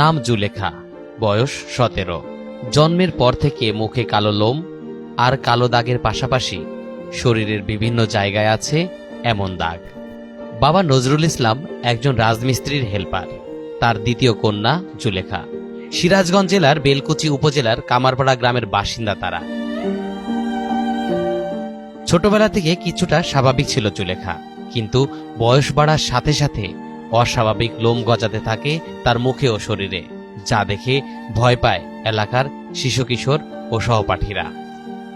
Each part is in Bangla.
নাম জুলেখা, বয়স সতেরো। জন্মের পর থেকে মুখে কালো লোম আর কালো দাগের পাশাপাশি শরীরের বিভিন্ন জায়গায় আছে এমন দাগ। বাবা নজরুল ইসলাম একজন রাজমিস্ত্রির হেল্পার। তার দ্বিতীয় কন্যা জুলেখা। সিরাজগঞ্জ জেলার বেলকুচি উপজেলার কামারপাড়া গ্রামের বাসিন্দা তারা। ছোটবেলা থেকে কিছুটা স্বাভাবিক ছিল জুলেখা, কিন্তু বয়স বাড়ার সাথে সাথে অস্বাভাবিক লোম গজাতে থাকে তার মুখে ও শরীরে যা দেখে ভয় পায় এলাকার শিশু কিশোর ও সহপাঠীরা।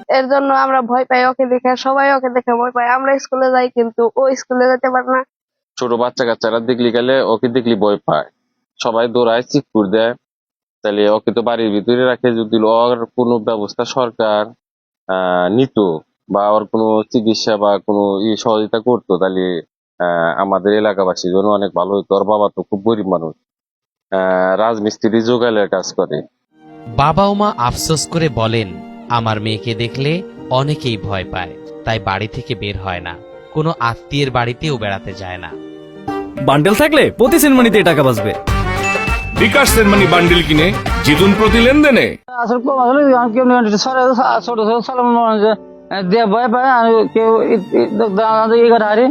এর জন্য আমরা ভয় পাই ওকে দেখে সবাই ওকে দেখে ভয় পাই আমরা স্কুলে যাই কিন্তু ও স্কুলে যেতে পারে না। ছোট বাচ্চা কাচ্চারা দেখলি গেলে ওকে দেখলি ভয় পায়। সবাই দৌড়ায় চিকুর দেয়। তাহলে ওকে তো বাড়ির ভিতরে রাখে যদি ওর কোনো ব্যবস্থা সরকার আহ নিত বা ওর কোনো চিকিৎসা বা কোনো ই সহযোগিতা করতো তাহলে আমাদের এলাকাবাসীর জন্য অনেক ভালো ওর বাবা তো খুব গরিব মানুষ। আহ রাজমিস্ত্রি যোগালের কাজ করে। বাবা ও মা আফসোস করে বলেন আমার মেয়েকে দেখলে অনেকেই ভয় পায় তাই বাড়ি থেকে বের হয় না। কোনো আত্মীয়ের বাড়িতেও বেড়াতে যায় না। বান্ডেল থাকলে প্রতি সেনমানিতে টাকা বাঁচবে। বিকাশ সেনমানি বান্ডিল কিনে জিতুন প্রতি লেনদেনে। আসলে কম আসলে আমি কেউ সরে ছোট ছোট সালাম দিয়ে ভয় পায় আর কেউ হারে।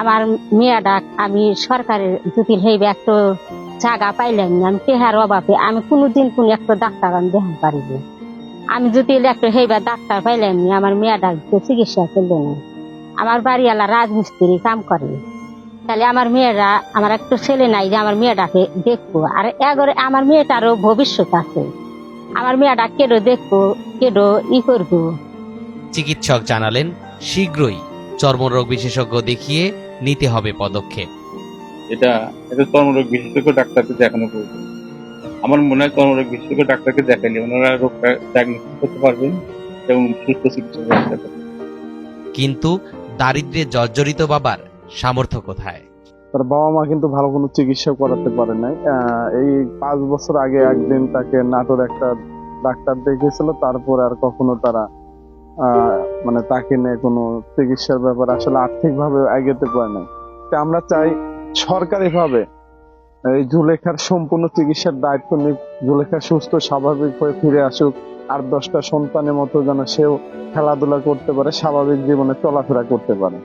আমার মেয়েটা, আমি সরকারের হইবে একটু জায়গা পাইলাম আমি টেহার অভাবে আমি কোনোদিন কোন একটা ডাক্তার আমি আমি যদি একটু ডাক্তার পাইলাম আমার মেয়েটা চিকিৎসা করল না। আমার বাড়িওয়ালা রাজমিস্ত্রি কাম করে। তাহলে আমার মেয়েরা, আমার একটু ছেলে নাই যে আমার মেয়েটাকে দেখব। আর এগরে আমার মেয়েটারও ভবিষ্যৎ আছে। আমার মেয়েটা কেডো দেখব, কেডো ই করব। চিকিৎসক জানালেন শীঘ্রই চর্মরোগ বিশেষজ্ঞ দেখিয়ে নিতে হবে পদক্ষেপ। এটা একটা চর্মরোগ বিশেষজ্ঞ ডাক্তারকে দেখানো প্রয়োজন। আমার মনে হয় চর্মরোগ বিশেষজ্ঞ ডাক্তারকে দেখালে ওনারা রোগটা ডায়াগনোসিস করতে পারবেন এবং সুস্থ চিকিৎসা করতে পারবেন। কিন্তু দারিদ্র্যে জর্জরিত বাবার সামর্থ্য কোথায়? তার বাবা মা কিন্তু ভালো কোনো চিকিৎসা করাতে পারে নাই। আহ, এই পাঁচ বছর আগে একদিন তাকে নাটোর একটা ডাক্তার দেখেছিল তারপর আর কখনো তারা মানে তাকে নিয়ে কোনো চিকিৎসার ব্যাপার আসলে আর্থিক ভাবে এগোতে পারে না তা আমরা চাই সরকারি ভাবে এই জুলেখার সম্পূর্ণ চিকিৎসার দায়িত্ব নিক। জুলেখা সুস্থ, স্বাভাবিক হয়ে ফিরে আসুক। আর দশটা সন্তানের মতো যেন সেও খেলাধুলা করতে পারে, স্বাভাবিক জীবনে চলাফেরা করতে পারে।